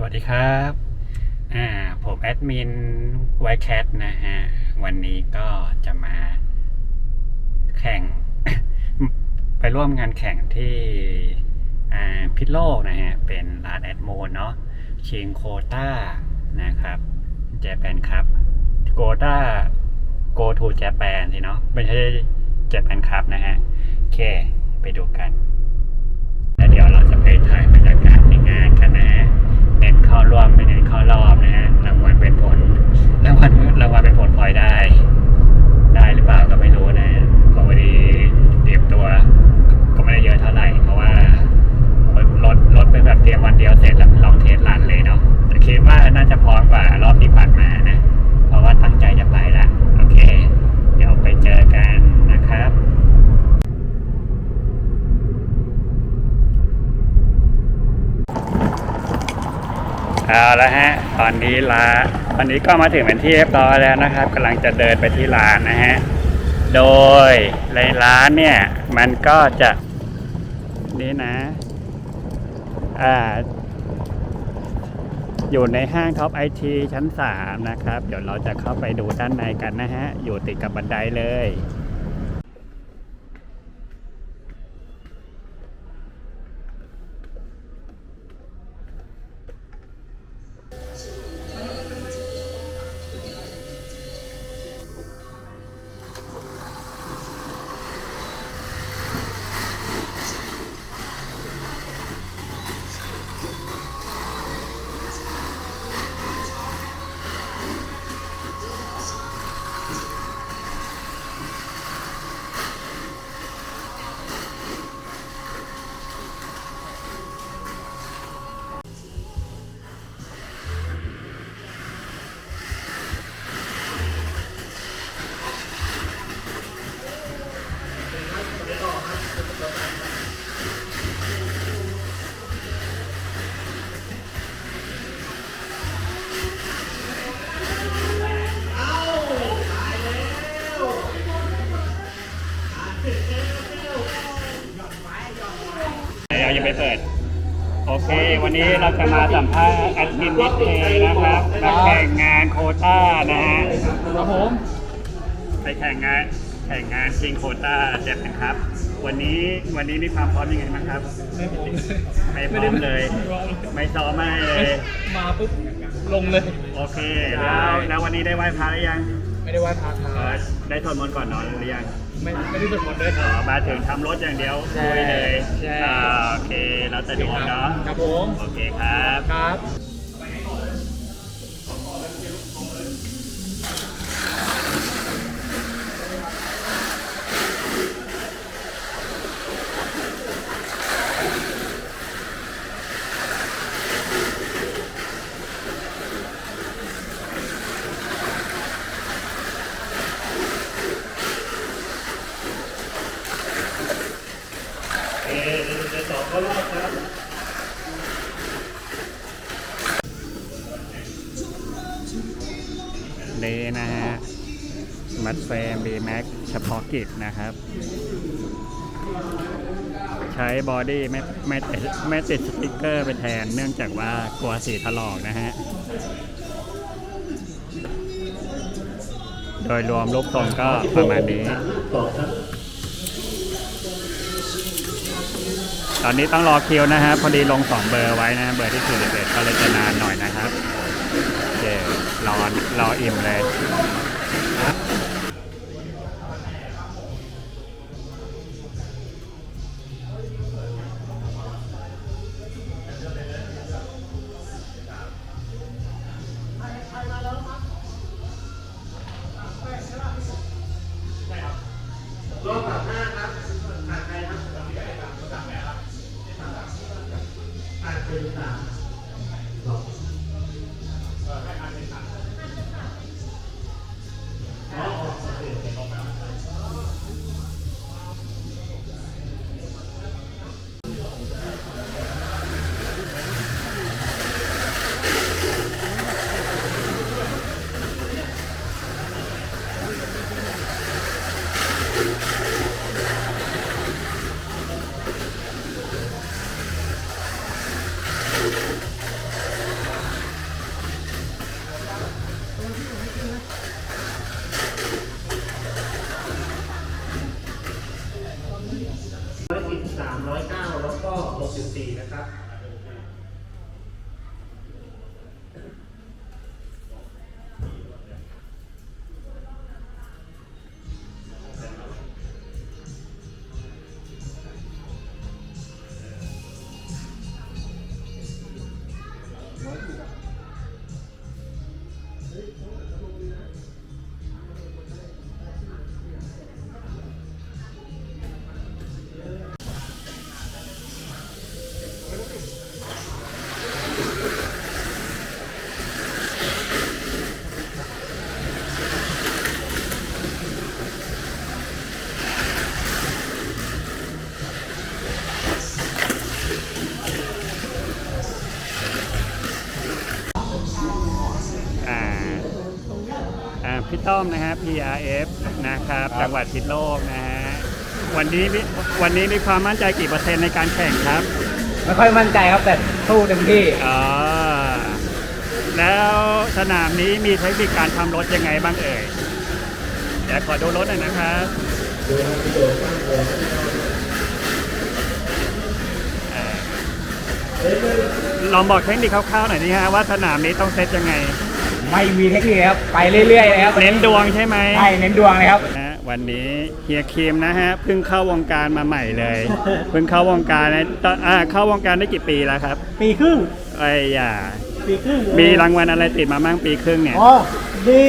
สวัสดีครับ อ่า ผมแอดมินไวแคทนะฮะ วันนี้ก็จะมาแข่ง ไปร่วมงานแข่งที่อ่าพิษโลกนะฮะ เป็นร้านแอดโมนเนาะชิงโคต้านะครับเจแปนครับโคต้า go to Japan สิเนาะไม่ใช่เจแปนครับนะฮะ โอเค ไปดูกัน แล้วเดี๋ยวเราจะไปถ่ายบรรยากาศในงานกันนะฮะ เน้นเข้าร่วมไม่เน้นเข้ารอบนะฮะรางวัลเป็นผลรางวัลรางวัลเป็นผลพลอยได้ ได้หรือเปล่าก็ไม่รู้นะก็พอดีเตรียมตัว ก็ไม่ได้เยอะเท่าไหร่เพราะว่ารถรถเป็นแบบเตรียมวันเดียวเสร็จแล้วลองเทสรันเลยเนาะแต่คิดว่าน่าจะพร้อมกว่ารอบที่ผ่านมานะ เพราะว่าตั้งใจจะไปละ โอเค เดี๋ยวไปเจอกันนะครับ เอาละฮะ ตอนนี้ลาตอนนี้ก็มาถึงเป็นที่เรียบร้อยแล้วนะครับกำลังจะเดินไปที่ร้านนะฮะ โดยในร้านเนี่ย มันก็จะนี่นะ อ่า อยู่ในห้างท็อปไอทีชั้น 3 นะครับ เดี๋ยวเราจะเข้าไปดูด้านในกันนะฮะ อยู่ติดกับบันไดเลย เค วันนี้เราจะมาสัมภาษณ์แอดมินนิเทนะครับมาแข่งงานโควต้านะฮะครับผมไปแข่งงานแข่งงานชิงโควต้าเจ็บครับ วันนี้วันนี้มีความพร้อมยังไงบ้างครับ ไม่ผมไม่พร้อมเลย ไม่ซ้อมไม่เลยมาปุ๊บลงเลย โอเค แล้วแล้ววันนี้ได้ไหว้พระหรือยัง ไม่ได้ไหว้พระคเอรัอบได้สวดมนต์ก่อนนอนหรือยังไม่ไม่ได้สวดมนต์ด้วยคอ๋รัอบมาถึงทำรถอย่างเดียวใช่คุยเลยใช่ อ่าโอเค เราจะดูเนาะ ครับผม โอเคครับ ครับ กิจนะครับ ใช้บอดี้ไม่ไม่ติดไม่ติดสติกเกอร์ไปแทน เนื่องจากว่ากลัวสีถลอกนะฮะ โดยรวมรูปทรงก็ประมาณนี้ ตอนนี้ต้องรอคิวนะฮะ พอดีลงสองเบอร์ไว้นะ เบอร์ที่สี่เอ็ดก็เลยจะนานหน่อยนะครับ โอเครอรออิ่มเลย está มนะฮะ PRF นะครับ จังหวัดพิษณุโลกนะฮะ วันนี้มีวันนี้มีความมั่นใจกี่เปอร์เซ็นต์ในการแข่งครับ ไม่ค่อยมั่นใจครับแต่สู้เต็มที่ อ๋อ แล้วสนามนี้มีเทคนิคการทำรถยังไงบ้างเอ่ยเดี๋ยวขอดูรถหน่อยนะครับอ่าลองบอกเทคนิคคร่าวๆหน่อยนี่ฮะว่าสนามนี้ต้องเซตยังไง ไม่มีเทคนิคครับไปเรื่อยๆเลยครับเน้นดวงใช่ไหมใช่เน้นดวงเลยครับนะฮะวันนี้เฮียครีมนะฮะเพิ่งเข้าวงการมาใหม่เลยเพิ่งเข้าวงการนะตอนอ่าเข้าวงการได้กี่ปีแล้วครับปีครึ่งไอ้ย่าปีครึ่งมีรางวัลอะไรติดมาบ้างปีครึ่งเนี่ยอ๋อนี่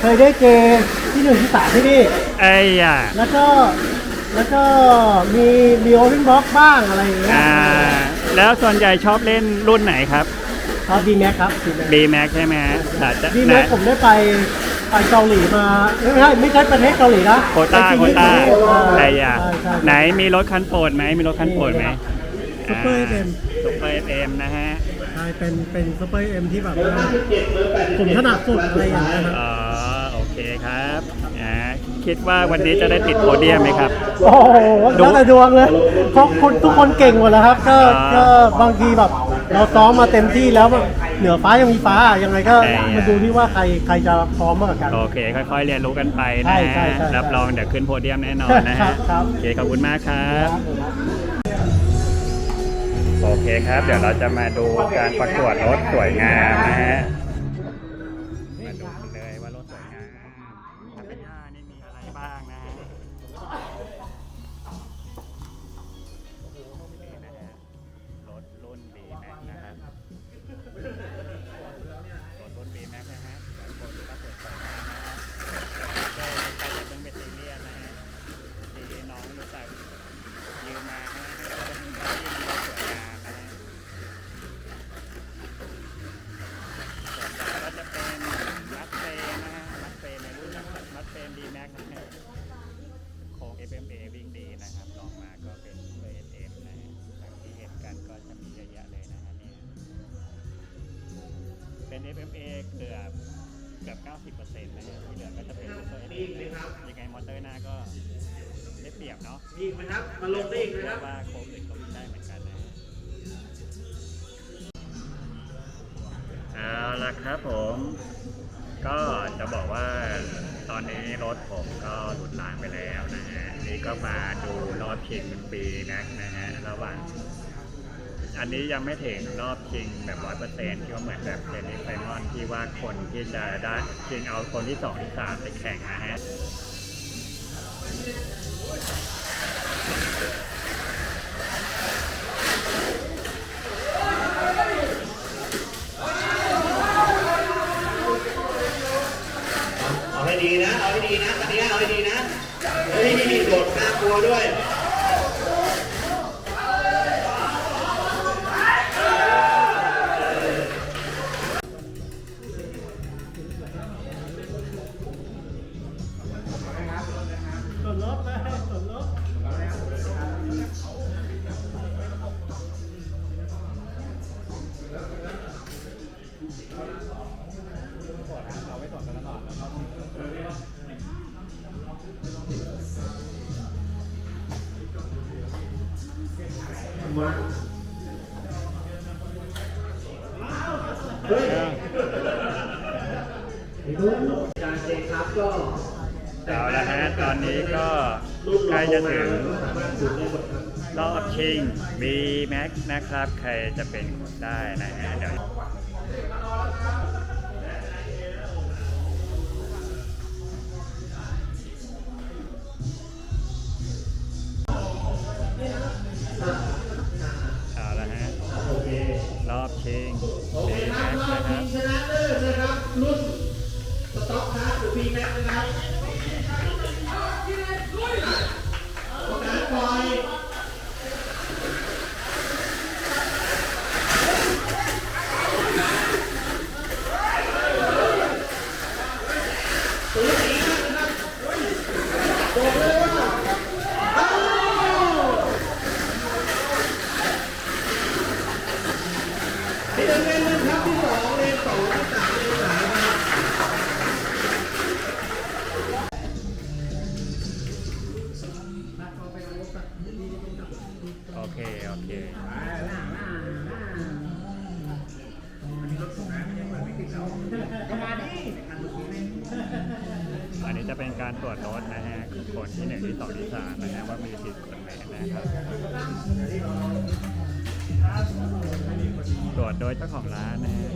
เคยได้เกณฑ์ที่หนึ่งที่สามที่นี่ไอ้ย่าแล้วก็แล้วก็มีมีโอลิมบ็อกบ้างอะไรอย่างเงี้ยอ่าแล้วส่วนใหญ่ชอบเล่นรุ่นไหนครับ ครับดีแม็กครับ B Max ใช่ไหมฮะแต่จะดีแม็กนะผมได้ไปไปเกาหลีมาไม่ใช่ไม่ใช่ประเทศเกาหลีนะโควต้าไปโควที่ต้าญี่ปุ่นไอ้ย่าใช่ใช่ไหนมีรถคันโปรดไหมมีรถคันโปรดไหมซุปเปอร์เอ็มซุปเปอร์เอ็มนะฮะใช่เป็นเป็นซุปเปอร์เอ็มที่แบบว่าผมถนัดสุดอะไรอย่างเงี้ยครับอ๋อโอเคครับอ่าคิดว่าวันนี้จะได้ติดโพเดียมไหมครับ โอ้โหแล้วแต่ดวงเลยเพราะคนทุกคนเก่งหมดแล้วครับก็อ่าก็บางทีแบบ เราซ้อมมาเต็มที่แล้วแบบเหนือฟ้ายังมีฟ้ายังไงก็ใช่มาดูที่ว่าใครใครจะพร้อมมากกว่ากันโอเค ค่อยๆเรียนรู้กันไปใช่นะใช่ฮะใช่รับรองเดี๋ยวขึ้นโพเดียมแน่นอนนะครัฮะบครับโอเคขอบคุณมากครับโอเคครับ เดี๋ยวเราจะมาดูการประกวดรถสวยงามนะฮะ เอาครับผม ก็จะบอกว่าตอนนี้รถผมก็หลุดรางไปแล้วนะฮะนี่ก็มาดูรอบชิงปีนักนะฮะระหว่างอันนี้ยังไม่ถึงรอบชิงแบบร้อยเปอร์เซ็นต์ที่ว่าเหมือนแบบเทนนิสไฟนอลที่ว่าคนที่จะได้ชิงเอาคนที่สองที่สามไปแข่งนะฮะ กลัวด้วย เอาละฮะตอนนี้ก็ใกล้จะถึงรอบชิง B Max นะครับ ใครจะเป็นคนได้นะฮะเดี๋ยว รุ่นสต็อกฮาร์ดหรือพีแม็กนะครับ อันนี้จะเป็นการตรวจรถนะฮะคนที่หนึ่งที่สองที่สามนะฮะว่ามีผิดกฎหมายนะครับตรวจโดยเจ้าของร้านนะฮะ